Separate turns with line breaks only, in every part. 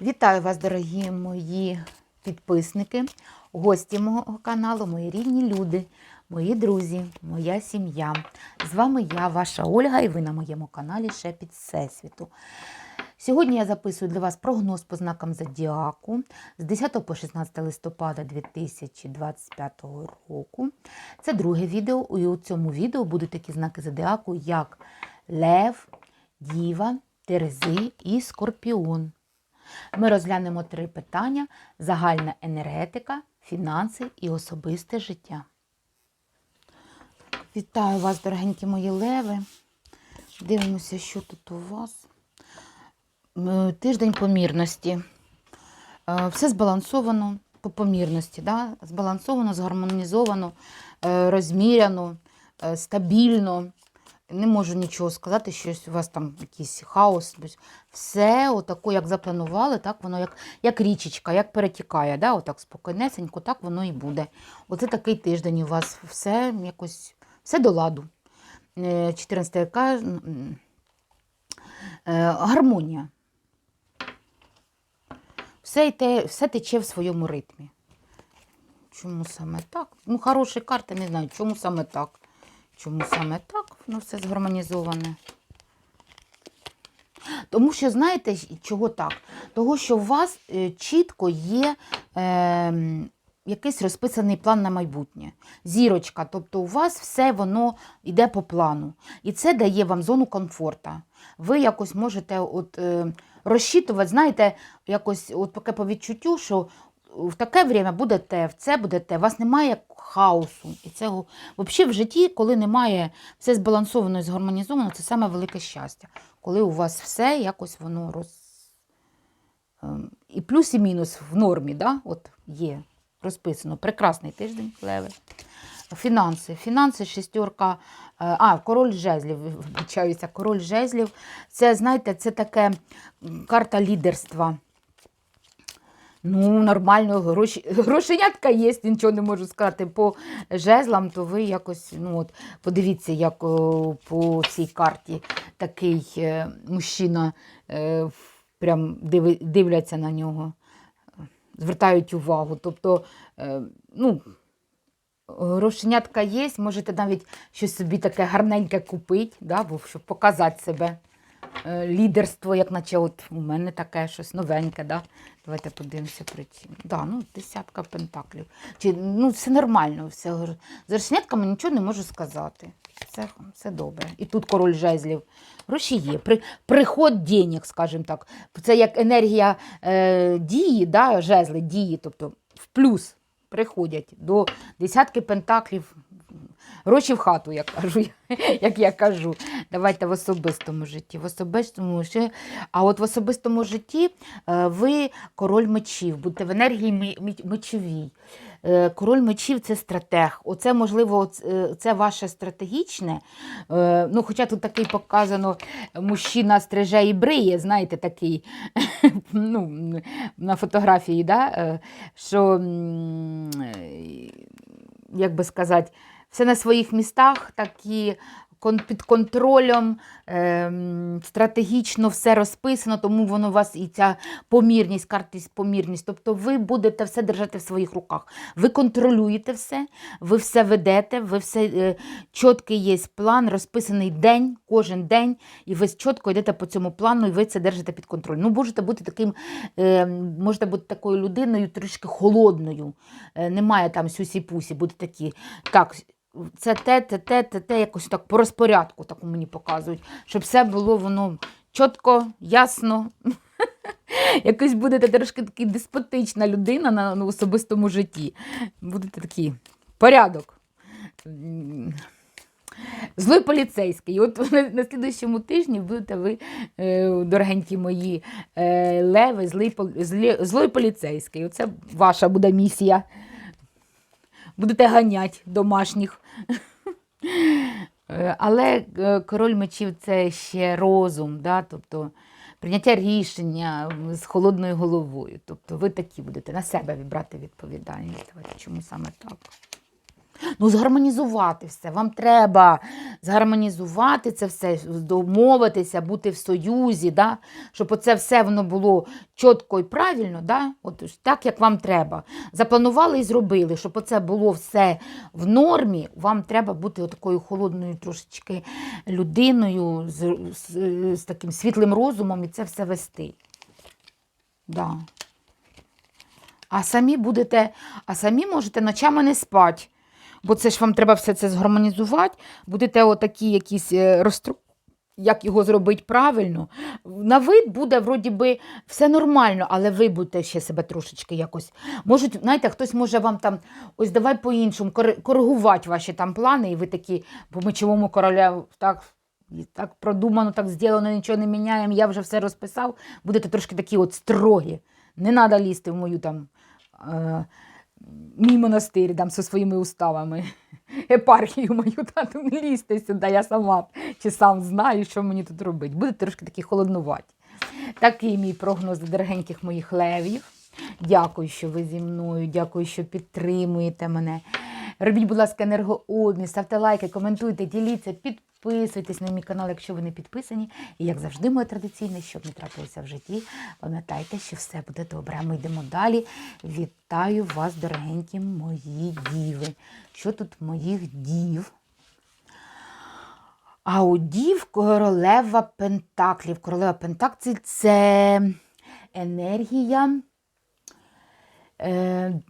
Вітаю вас, дорогі мої підписники, гості мого каналу, мої рідні люди, мої друзі, моя сім'я. З вами я, ваша Ольга, і ви на моєму каналі Шепіт Всесвіту. Сьогодні я записую для вас прогноз по знакам Зодіаку з 10 по 16 листопада 2025 року. Це друге відео, і у цьому відео будуть такі знаки Зодіаку, як Лев, Діва, Терези і Скорпіон. Ми розглянемо три питання: загальна енергетика, фінанси і особисте життя. Вітаю вас, дорогенькі мої леви. Дивимося, що тут у вас. Тиждень помірності. Е, Все збалансовано по помірності. Да? Збалансовано, згармонізовано, е, розміряно, е, стабільно. Не можу нічого сказати, що у вас там якийсь хаос. Все отако, як запланували, так воно як, як річечка, як перетікає. Да? Отак спокійнесенько, так воно і буде. Оце такий тиждень у вас все якось, все до ладу. Е, 14 яка е, гармонія. Все, йде, все тече в своєму ритмі. Чому саме так? Ну, хороші карти, не знаю, чому саме так. Чому саме так? Ну, все згармонізоване. Тому що, знаєте, чого так? Того, що у вас е, чітко є е, якийсь розписаний план на майбутнє. Зірочка, тобто у вас все воно йде по плану. І це дає вам зону комфорту. Ви якось можете от, е, розчитувати, знаєте, якось от таке по відчуттю, що в таке время буде те, в це буде. У вас немає хаосу. І це взагалі в житті, коли немає все збалансовано і згармонізовано, це саме велике щастя. Коли у вас все якось воно роз. ем, І плюс, і мінус в нормі, да? От є розписано. Прекрасний тиждень, леви. Фінанси. Фінанси, шестерка. е, А, король жезлів, вибачаюся, король жезлів. Це, знаєте, це таке карта лідерства. Ну, нормально, гроші, грошенятка є, нічого не можу сказати. По жезлам, то ви якось, ну от, подивіться, як о, по цій карті такий е, мужчина е, прям диви, дивляться на нього, звертають увагу. Тобто, е, ну, грошенятка є, можете навіть щось собі таке гарненьке купити, да, щоб показати себе. Е, Лідерство, як наче от у мене таке щось новеньке. Да? Давайте подивимося причину. Да, ну, десятка пентаклів. Чи, ну, все нормально. Все. З грошенятками нічого не можу сказати. Все, все добре. І тут король жезлів. Гроші є. При, приход денег, скажімо так. Це як енергія е, дії, да, жезли, дії, тобто в плюс приходять до десятки пентаклів. Гроші в хату, як кажу, як я кажу. Давайте в особистому житті. В особистому. А от в особистому житті е, ви король мечів, будете в енергії мечовій. Е, Король мечів це стратег. Оце, можливо, е, це ваше стратегічне. Ну, хоча тут такий показано мужчина стриже і бриє, знаєте, такий ну, на фотографії, да? що, як би сказати, все на своїх містах, такі кон- під контролем, ем, стратегічно все розписано, тому воно у вас і ця помірність, карти помірність. Тобто ви будете все держати в своїх руках. Ви контролюєте все, ви все ведете, ви все е, чіткий є план, розписаний день, кожен день, і ви чітко йдете по цьому плану, і ви це держите під контролем. Ну, можете бути таким, е, можете бути такою людиною, трішки холодною. Е, немає там сюсі-пусі, бути такі. Так, це те, те, те, те, те, якось так по розпорядку таку мені показують, щоб все було воно чітко, ясно. Якось будете трошки такі деспотична людина на, на особистому житті. Будете такі порядок. М, Злой поліцейський. От на, на слідуючому тижні будете ви, е, дорогенькі мої е, леви, злий, злі, злой поліцейський. Оце ваша буде місія. Будете ганяти домашніх. Е, Але е, король мечів це ще розум, да? тобто прийняття рішення з холодною головою. Тобто ви такі будете на себе брати відповідальність. Чому саме так? Ну, згармонізувати все. Вам треба згармонізувати це все, домовитися, бути в союзі, да? щоб оце все воно було чітко і правильно, да? От так, як вам треба. Запланували і зробили, щоб оце було все в нормі, вам треба бути такою холодною трошечки людиною з, з, з таким світлим розумом і це все вести. Да. А самі будете, а самі можете ночами не спати. Бо це ж вам треба все це згармонізувати. Будете отакі якісь е, розтру... як його зробити правильно. На вид буде, вроді би, все нормально, але ви будете ще себе трошечки якось. Можуть, знаєте, хтось може вам там, ось давай по-іншому, коригувати ваші там плани, і ви такі по мечовому королю так. Так продумано, так зроблено, нічого не міняємо, я вже все розписав. Будете трошки такі от строгі. Не треба лізти в мою там е, мій монастир там зі своїми уставами. Епархію мою тату не лізьте сюди, я сама чи сам знаю, що мені тут робити. Будете трошки такі холоднуваті. Такий мій прогноз дорогеньких моїх левів. Дякую, що ви зі мною, дякую, що підтримуєте мене. Робіть, будь ласка, енергообмін, ставте лайки, коментуйте, діліться, підписуйтесь на мій канал, якщо ви не підписані. І як завжди, моє традиційне, щоб не трапилося в житті, пам'ятайте, що все буде добре. Ми йдемо далі. Вітаю вас, дорогенькі мої діви. Що тут моїх дів? А у дів королева Пентаклів. Королева Пентаклів це енергія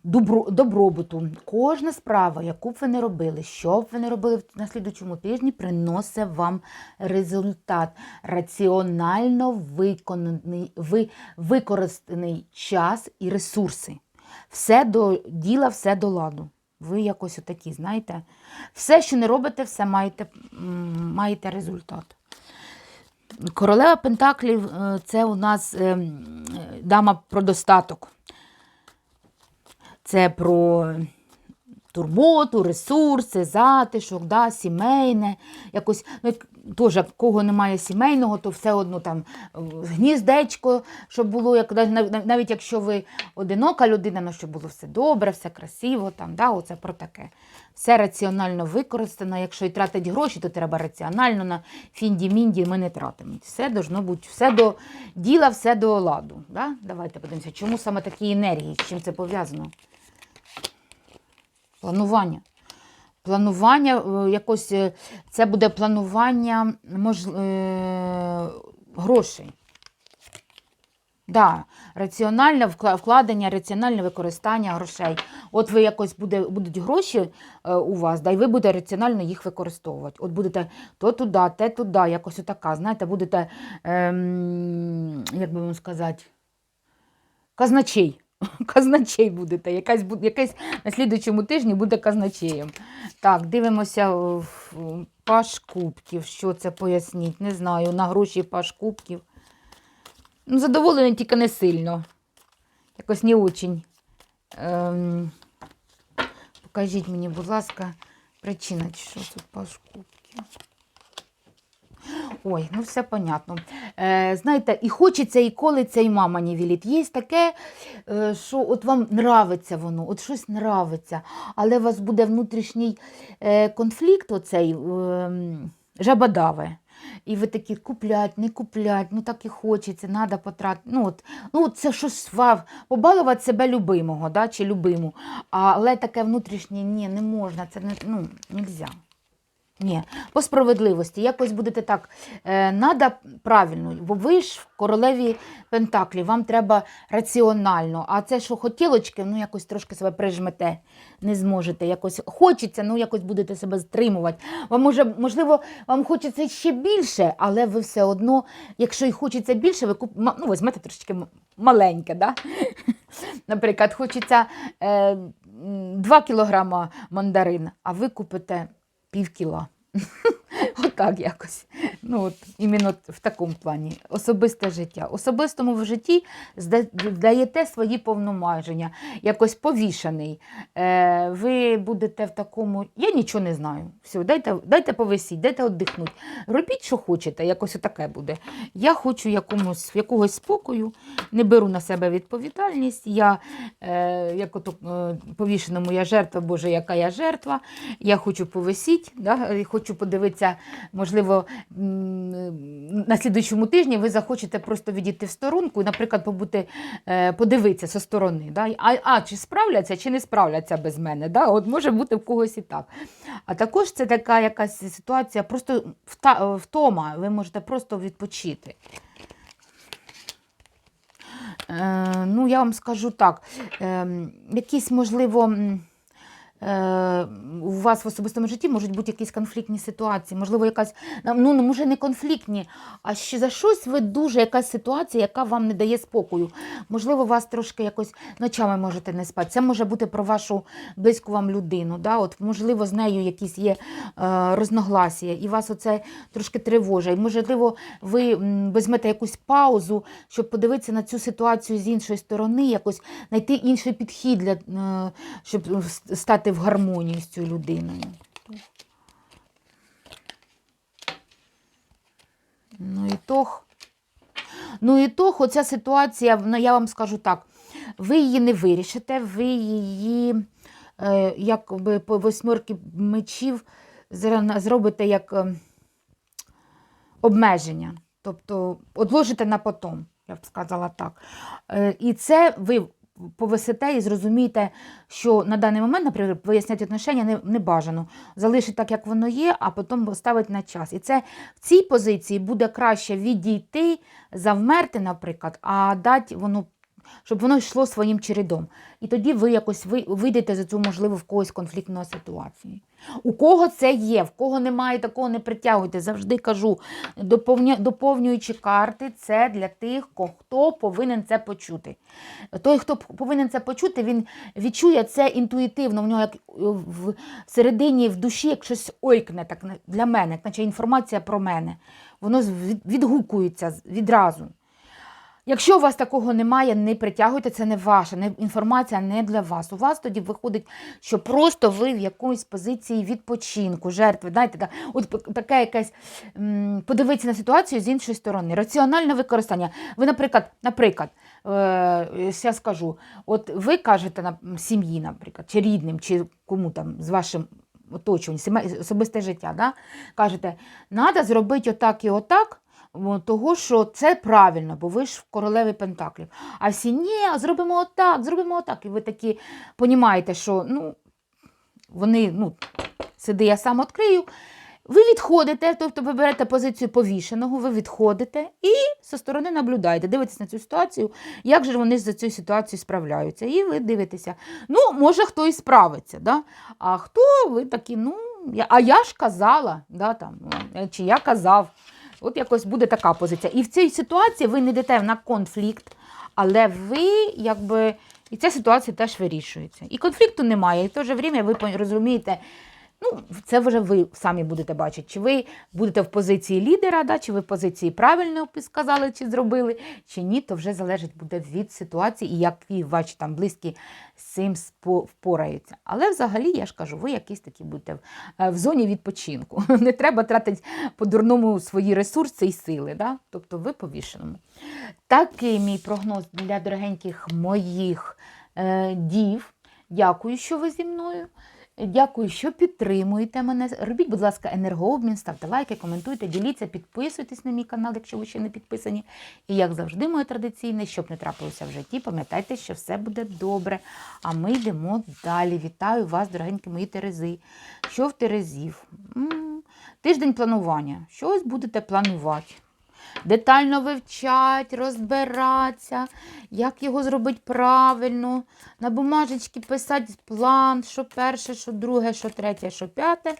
добро, добробуту. Кожна справа, яку б ви не робили, що б ви не робили на слідучому тижні, приносить вам результат. Раціонально виконаний, ви, використаний час і ресурси. Все до діла, все до ладу. Ви якось отакі, знаєте. Все, що не робите, все маєте, маєте результат. Королева Пентаклів е, це у нас е, м, е, дама про достаток. Це про турботу, ресурси, затишок, да, сімейне. Якось, ну, теж, кого немає сімейного, то все одно там е, гніздечко, щоб було, як, навіть якщо ви одинока людина, ну, щоб було все добре, все красиво, там, да, оце про таке. Все раціонально використано. Якщо і тратить гроші, то треба раціонально на фінді-мінді ми не тратимо. Все должно бути, все до діла, все до ладу. Да? Давайте подивимося, чому саме такі енергії, з чим це пов'язано? Планування. Планування е, якось е, це буде планування мож, е, грошей. Да, раціональне вкладення, раціональне використання грошей. От ви якось буде, будуть гроші е, у вас, да, і ви будете раціонально їх використовувати. От будете то туди, те туди, якось отака. Знаєте, будете, ем, як би вам сказати, казначей. Казначей будете. Якась, якась на слідуючому тижні буде казначеєм. Так, дивимося паш кубків. Що це поясніть? Не знаю. На гроші паш кубків. Ну, задоволений, тільки не сильно. Якось не очень. Ем, покажіть мені, будь ласка, причина, чи що тут паш кубків. Ой, ну все понятно. Е, знаєте, і хочеться, і колиться, і мама не вілить. Є таке, е, що от вам нравиться воно, от щось нравиться, але у вас буде внутрішній е, конфлікт, оцей е, жабодаве. І ви такі куплять, не куплять, ну так і хочеться, треба потратити. Ну, от, ну, це щось вам, побалувати себе любимого, да, чи любиму. Але таке внутрішнє ні, не можна, це не ну, нельзя. Ні, по справедливості. Якось будете так. Е, надо правильно, бо ви ж в королеві Пентаклі, вам треба раціонально. А це, що хотілочки, ну якось трошки себе прижмете, не зможете. Якось хочеться, ну якось будете себе стримувати. Вам може, можливо, вам хочеться ще більше, але ви все одно, якщо і хочеться більше, ви куп... ну, візьмете трошечки маленьке. Да? Наприклад, хочеться е, 2 кілограма мандарин, а ви купите пів кіла. Отак якось. Ну, от, іменно в такому плані. Особисте життя. Особистому в житті даєте свої повномаження, якось повішаний. Е, ви будете в такому. Я нічого не знаю. Все, дайте, дайте повисіть, дайте віддихнути. Робіть, що хочете, якось отаке буде. Я хочу якомусь, якогось спокою, не беру на себе відповідальність. Я, е, як ото е, повішеному, я жертва, Боже, яка я жертва. Я хочу повисіть, да? хочу подивитися, можливо, на слідуючому тижні ви захочете просто відійти в сторонку і, наприклад, побути, е, подивитися зі сторони. Да? А, а чи справляться, чи не справляться без мене. Да? От може бути в когось і так. А також це така якась ситуація, просто втома, ви можете просто відпочити. Е, ну, я вам скажу так, е, якісь, можливо, е, у вас в особистому житті можуть бути якісь конфліктні ситуації, можливо, якась, ну, ну, може, не конфліктні, а ще за щось ви дуже якась ситуація, яка вам не дає спокою. Можливо, вас трошки якось ночами можете не спати. Це може бути про вашу близьку вам людину. Да? От, можливо, з нею якісь є е, розногласія, і вас оце трошки тривожить. Можливо, ви візьмете якусь паузу, щоб подивитися на цю ситуацію з іншої сторони, якось знайти інший підхід, для, е, щоб стати в гармонії з цією людиною. Ну і тох. Ну і тох, оця ситуація, ну я вам скажу так, ви її не вирішите, ви її, е, якби по восьмерки мечів, зробите як е, обмеження. Тобто одложите на потом, я б сказала так. Е, і це ви повисите і зрозумієте, що на даний момент, наприклад, виясняти отношення не, не бажано. Залишить так, як воно є, а потім поставить на час. І це в цій позиції буде краще відійти, завмерти, наприклад, а дати воно. Щоб воно йшло своїм чередом. І тоді ви якось ви- вийдете за цю, можливо, в когось конфліктну ситуацію. У кого це є, в кого немає, такого не притягуйте. Завжди кажу, доповнюючи карти, це для тих, хто повинен це почути. Той, хто повинен це почути, він відчує це інтуїтивно. В нього як е, в середині, в душі, як щось ойкне так, для мене, як наче інформація про мене. Воно відгукується відразу. Якщо у вас такого немає, не притягуйте, це не ваша, не, інформація не для вас. У вас тоді виходить, що просто ви в якоїсь позиції відпочинку, жертви. Знаєте, так, от таке якесь подивитися на ситуацію з іншої сторони. Раціональне використання. Ви, наприклад, наприклад, е, я скажу, от ви кажете на сім'ї, наприклад, чи рідним, чи кому там з вашим оточуванням, особисте життя, да? кажете, треба зробити отак і отак. Того, що це правильно, бо ви ж в королеві Пентаклів. А всі ні, зробимо отак, зробимо отак. І ви такі понімаєте, що ну, вони, ну, сиди, я сам відкрию. Ви відходите, тобто ви берете позицію повішеного, ви відходите і зі сторони наблюдаєте, дивитесь на цю ситуацію, як же вони за цю ситуацію справляються. І ви дивитеся, ну, може, хто і справиться, да? а хто ви такі, ну, я- а я ж казала, да, там, е, чи я казав. От якось буде така позиція. І в цій ситуації ви не йдете на конфлікт, але ви якби. І ця ситуація теж вирішується. І конфлікту немає. І в те же время ви розумієте, ну, це вже ви самі будете бачити, чи ви будете в позиції лідера, да, чи ви в позиції правильно сказали, чи зробили, чи ні, то вже залежить буде від ситуації і які ваші там близькі з цим впораються. Але взагалі, я ж кажу, ви якісь такі будете в, е, зоні відпочинку. Не треба тратити по-дурному свої ресурси і сили. Да? Тобто ви повішеному. Такий мій прогноз для дорогеньких моїх е, дів. Дякую, що ви зі мною. Дякую, що підтримуєте мене. Робіть, будь ласка, енергообмін, ставте лайки, коментуйте, діліться, підписуйтесь на мій канал, якщо ви ще не підписані. І як завжди, моє традиційне, щоб не трапилося в житті, пам'ятайте, що все буде добре. А ми йдемо далі. Вітаю вас, дорогенькі мої Терези. Що в Терезів? М, Тиждень планування. Щось будете планувати. Детально вивчать, розбиратися, як його зробити правильно, на бумажечки писати план, що перше, що друге, що третє, що п'яте.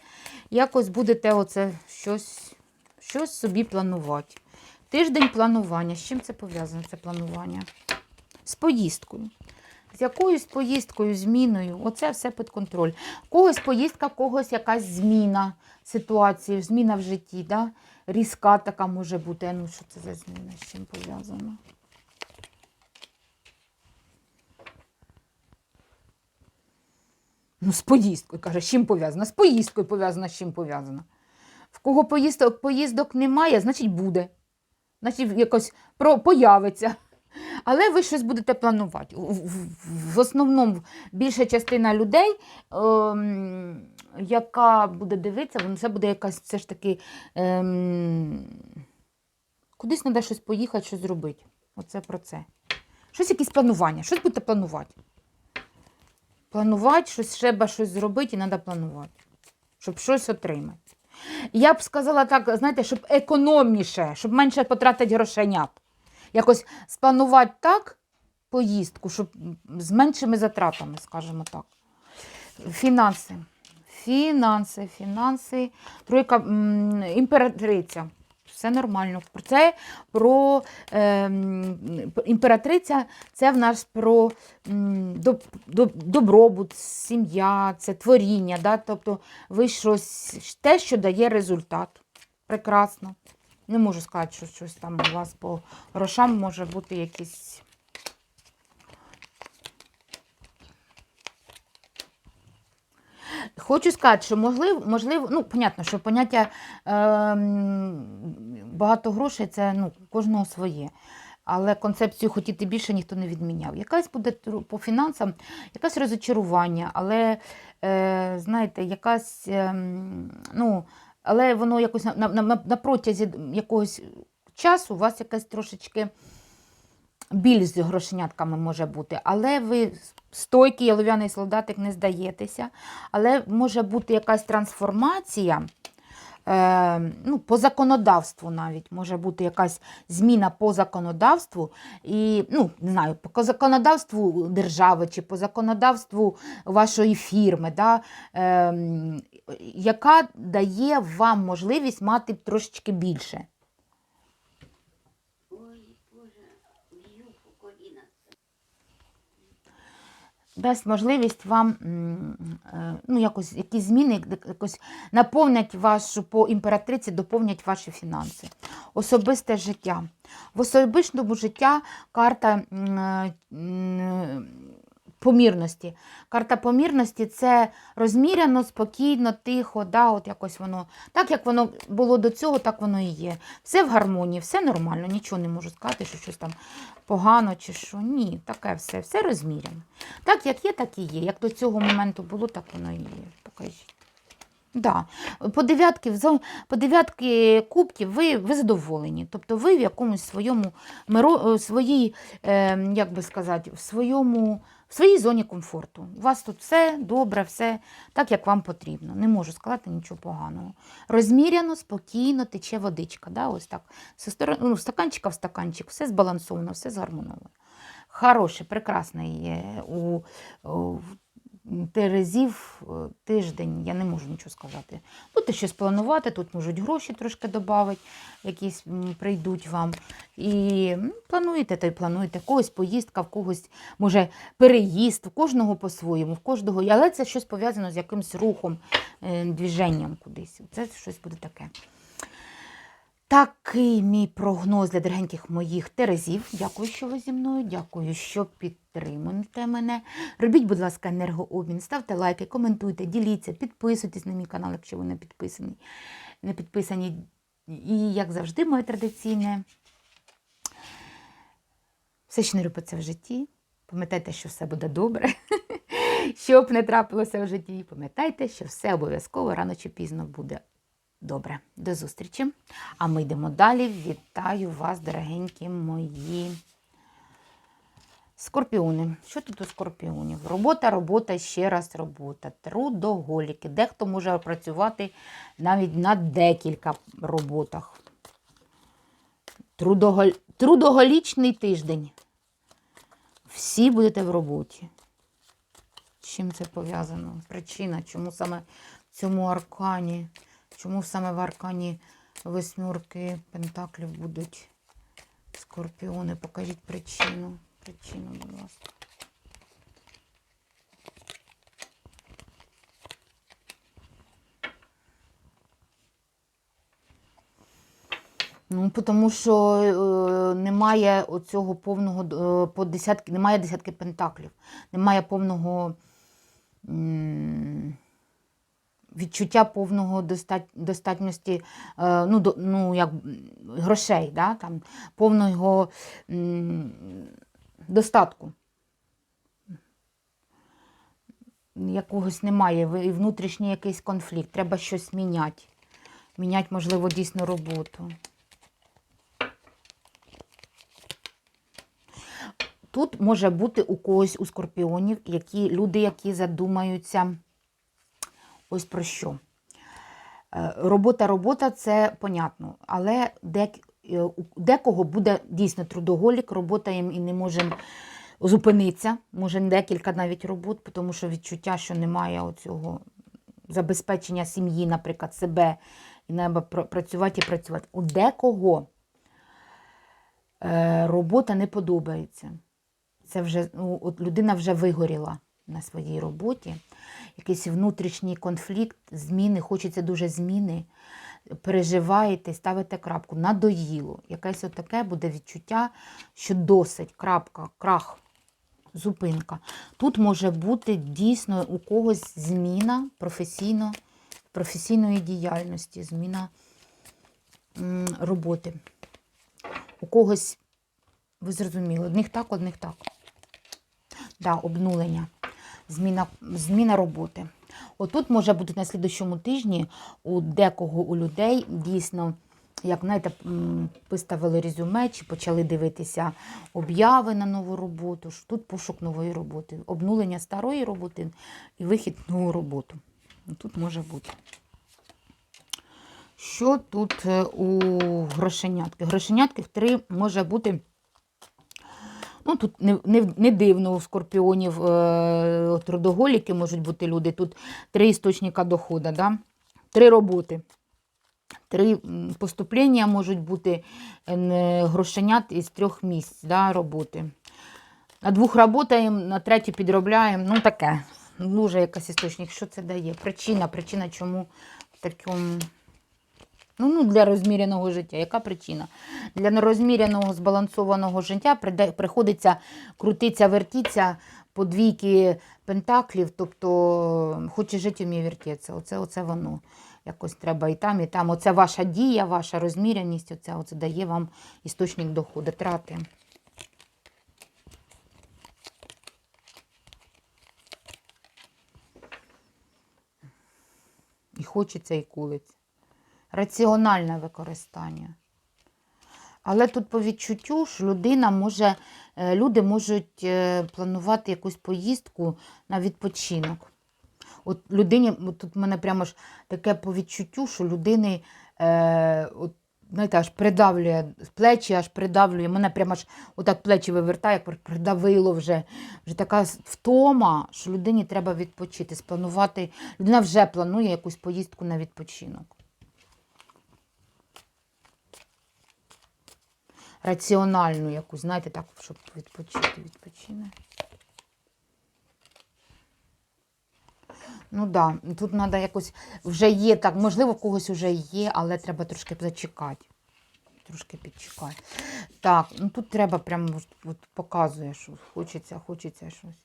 Якось будете оце щось, щось собі планувати. Тиждень планування. З чим це пов'язано, це планування? З поїздкою. з якоюсь поїздкою, зміною. Оце все під контроль. Когось поїздка, когось якась зміна ситуації, зміна в житті. Да? Різка така може бути. Ну, що це за зміна? З чим пов'язано? Ну, з поїздкою, каже, з чим пов'язано? З поїздкою пов'язано, з чим пов'язана. В кого поїздок, поїздок немає, значить буде. Значить, якось про, появиться. Але ви щось будете планувати. В, основному більша частина людей, ем, яка буде дивитися, воно це буде якась все ж таки. Ем, кудись треба щось поїхати, щось зробити. Оце про це. Щось якісь планування, щось будете планувати. Планувати, щось треба щось зробити і треба планувати, щоб щось отримати. Я б сказала так, знаєте, щоб економніше, щоб менше потратити грошенят. Якось спланувати так поїздку, щоб з меншими затратами, скажімо так. Фінанси. Фінанси, фінанси. Тройка імператриця. Все нормально. Про Це про е, імператриця, це в нас про м, доб, доб, добробут, сім'я, це творіння. Да? Тобто ви щось, те, що дає результат. Прекрасно. Не можу сказати, що щось там у вас по грошам може бути якісь. Хочу сказати, що можливо, можливо, ну, понятно, що поняття е, багато грошей це ну, кожного своє. Але концепцію хотіти більше ніхто не відміняв. Якась буде по фінансам, якесь розочарування, але, е, знаєте, якась, е, ну, але воно якось на, на, на, на протязі якогось часу у вас якась трошечки біль з грошенятками може бути, але ви стойкий олов'яний солдатик не здаєтеся, але може бути якась трансформація. Е, ну, по законодавству навіть може бути якась зміна по законодавству, і, ну, не знаю, по законодавству держави чи по законодавству вашої фірми, да, е, яка дає вам можливість мати трошечки більше.
Ой, Боже, б'ю по колінах.
Дасть можливість вам е, ну, якось, якісь зміни якось наповнять вашу по імператриці, доповнять ваші фінанси. Особисте життя. В особистому життя карта е, помірності. Карта помірності це розміряно, спокійно, тихо, да, от якось воно. Так як воно було до цього, так воно і є. Все в гармонії, все нормально, нічого не можу сказати, що щось там погано чи що. Ні, таке все, все розміряно. Так, як є, так і є. Як до цього моменту було, так воно і є. Покажіть. Да. По дев'ятки, по дев'ятки кубків ви, ви задоволені. Тобто ви в якомусь своєму е, своїй, е, як би сказати, в своєму, в своїй зоні комфорту. У вас тут все добре, все так, як вам потрібно. Не можу сказати нічого поганого. Розміряно, спокійно тече водичка. Да? Ось так. Ну, стаканчика в стаканчик, все збалансовано, все згармоновано. Хороше, прекрасний у, у Терезів е, тиждень, я не можу нічого сказати. Будете щось планувати, тут можуть гроші трошки додати, якісь прийдуть вам. І плануєте, та й плануєте. Когось поїздка, в когось, може, переїзд, в кожного по-своєму, в кожного. Але це щось пов'язано з якимось рухом, е, движенням кудись. Це щось буде таке. Такий мій прогноз для дорогеньких моїх терезів. Дякую, що ви зі мною. Дякую, що підтримуєте мене. Робіть, будь ласка, енергообмін, ставте лайки, коментуйте, діліться, підписуйтесь на мій канал, якщо ви не підписані. Не підписані. І, як завжди, моє традиційне. Все, що не робиться в житті. Пам'ятайте, що все буде добре. Що б не трапилося в житті, пам'ятайте, що все обов'язково рано чи пізно буде Добре, до зустрічі. А ми йдемо далі. Вітаю вас, дорогенькі мої скорпіони. Що тут у скорпіонів? Робота, робота, ще раз робота. Трудоголіки. Дехто може працювати навіть на декілька роботах. Трудоголь... Трудоголічний тиждень. Всі будете в роботі. Чим це пов'язано? Причина, чому саме в цьому аркані? Чому саме в аркані восьмерки пентаклів будуть скорпіони? Покажіть причину. Причину, будь ласка. Ну, тому що е, немає оцього повного е, по десятки, немає десятки пентаклів, немає повного. М відчуття повного достат, достатності е, ну, до, ну, як, грошей, да, там, повного м, достатку. Якогось немає, і внутрішній якийсь конфлікт, треба щось міняти. Міняти, можливо, дійсно роботу. Тут може бути у когось у скорпіонів, які люди, які задумаються ось про що. Е, Робота, робота це понятно, але е, декого буде дійсно трудоголік, робота їм і не може зупинитися, може декілька навіть робот, тому що відчуття, що немає оцього забезпечення сім'ї, наприклад, себе, і треба працювати і працювати. У декого е, робота не подобається. Це вже ну, от людина вже вигоріла на своїй роботі. Якийсь внутрішній конфлікт, зміни, хочеться дуже зміни. Переживаєте, ставите крапку, надоїло. Якесь отаке буде відчуття, що досить, крапка, крах, зупинка. Тут може бути дійсно у когось зміна професійно, професійної діяльності, зміна роботи. У когось, ви зрозуміли, одних так, одних так. Да, обнулення, зміна, зміна роботи. Отут може бути на слідущому тижні у декого у людей дійсно, як знаєте, виставили резюме чи почали дивитися обяви на нову роботу. Тут пошук нової роботи, обнулення старої роботи і вихід нову роботу. Тут може бути. Що тут е, у грошенятки? Грошенятки в три може бути. Ну, тут не, не, не дивно у скорпіонів е, трудоголіки можуть бути люди. Тут три істочника доходу, да? три роботи. Три поступлення можуть бути е, грошенят із трьох місць да, роботи. На двох працюємо, на третій підробляємо. Ну, таке. Дуже якийсь істочник. Що це дає? Причина, причина, чому в такому. Ну, ну, для розміреного життя. Яка причина? Для нерозміреного, збалансованого життя приходиться крутитися, вертітися по двійки пентаклів, тобто хоче жити, вміє вертітися. Оце, оце воно. Якось треба і там, і там. Оце ваша дія, ваша розміреність, оце, оце дає вам істочник доходу, трати. І хочеться, і кулиться. Раціональне використання. Але тут по відчуттю, що людина може, е, люди можуть е, планувати якусь поїздку на відпочинок. От людині, тут в мене прямо ж таке по відчуттю, що людини, е, от, знаєте, аж придавлює, плечі аж придавлює. Мене прямо ж отак плечі вивертає, як придавило вже. Вже така втома, що людині треба відпочити, спланувати. Людина вже планує якусь поїздку на відпочинок. Раціональну якусь, знаєте, так, щоб відпочити, відпочине. Ну так, да, тут треба якось вже є так, можливо, в когось вже є, але треба трошки зачекати. Трошки підчекати. Так, ну тут треба прямо от, показує, що хочеться, хочеться щось.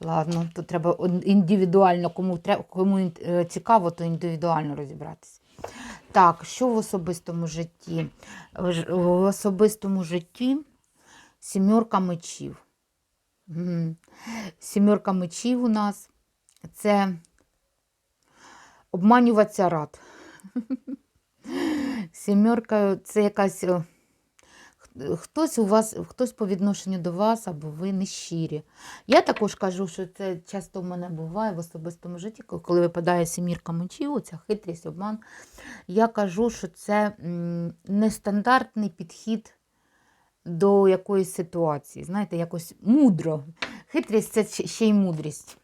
Ладно, тут треба індивідуально, кому, треба, кому е, цікаво, то індивідуально розібратися. Так, що в особистому житті? В особистому житті сімерка мечів. Сімерка мечів у нас це обманюватися рад. Сімерка це якась. Хтось у вас, хтось по відношенню до вас, або ви не щирі. Я також кажу, що це часто в мене буває в особистому житті, коли випадає сімірка мечів, оця хитрість, обман. Я кажу, що це нестандартний підхід до якоїсь ситуації. Знаєте, якось мудро. Хитрість це ще- й мудрість.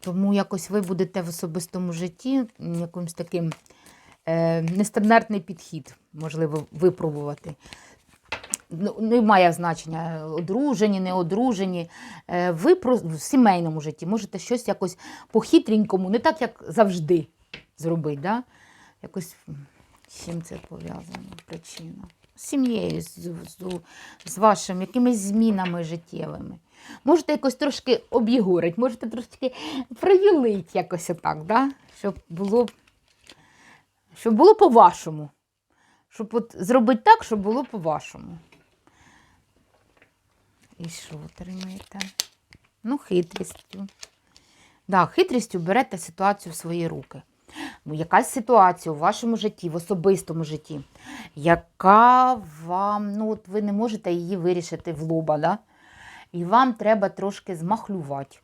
Тому якось ви будете в особистому житті якимось таким е, нестандартний підхід, можливо, випробувати. Ну, Немає значення, одружені, не одружені. Е, Ви про, в сімейному житті можете щось якось по-хитренькому, не так, як завжди зробити. Да? Якось З чим це пов'язано? Причина? З сім'єю, з, з, з вашими якимись змінами життєвими. Можете якось трошки об'єгорити, можете трошки проюлити якось отак, да? щоб було, щоб було по-вашому. Щоб от зробити так, щоб було по-вашому. І що отримаєте? Ну, хитрістю. Да, хитрістю берете ситуацію в свої руки. Ну, якась ситуація у вашому житті, в особистому житті, яка вам, ну от ви не можете її вирішити в лоба, да? і вам треба трошки змахлювати.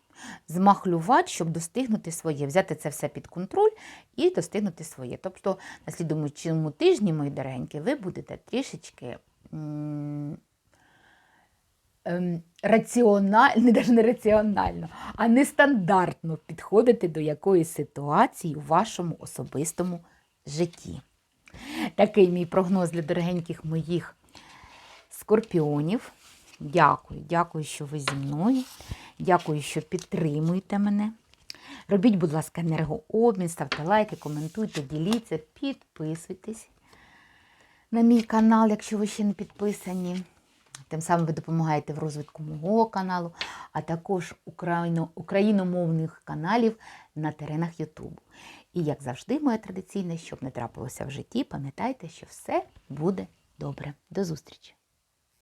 Змахлювати, щоб достигнути своє, взяти це все під контроль і достигнути своє. Тобто, на слідуючому тижні, мої дорогенькі, ви будете трішечки раціонально, не навіть не раціонально, а нестандартно підходити до якоїсь ситуації у вашому особистому житті. Такий мій прогноз для дорогеньких моїх скорпіонів. Дякую, дякую, що ви зі мною. Дякую, що підтримуєте мене. Робіть, будь ласка, енергообмін, ставте лайки, коментуйте, діліться, підписуйтесь на мій канал, якщо ви ще не підписані. Тим самим ви допомагаєте в розвитку мого каналу, а також україно- україномовних каналів на теренах Ютубу. І як завжди, моє традиційне, щоб не трапилося в житті, пам'ятайте, що все буде добре. До зустрічі!